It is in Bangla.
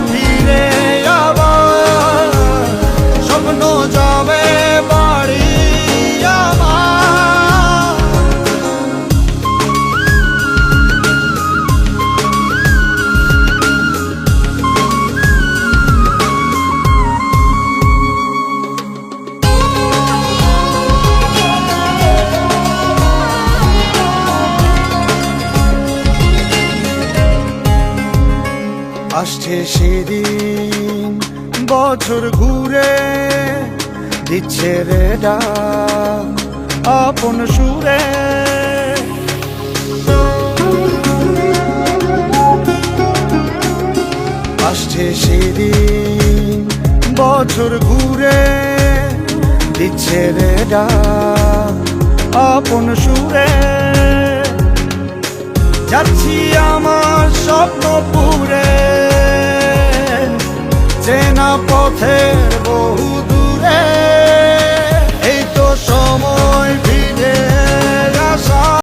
fire beating আসছে সেদিন, বছর ঘুরে দিচ্ছে রে ডাক আপন সুরে। আসছে সেদিন, বছর ঘুরে দিচ্ছে রে ডাক আপন সুরে। যাচ্ছি আমার না পথের বহু দূরে।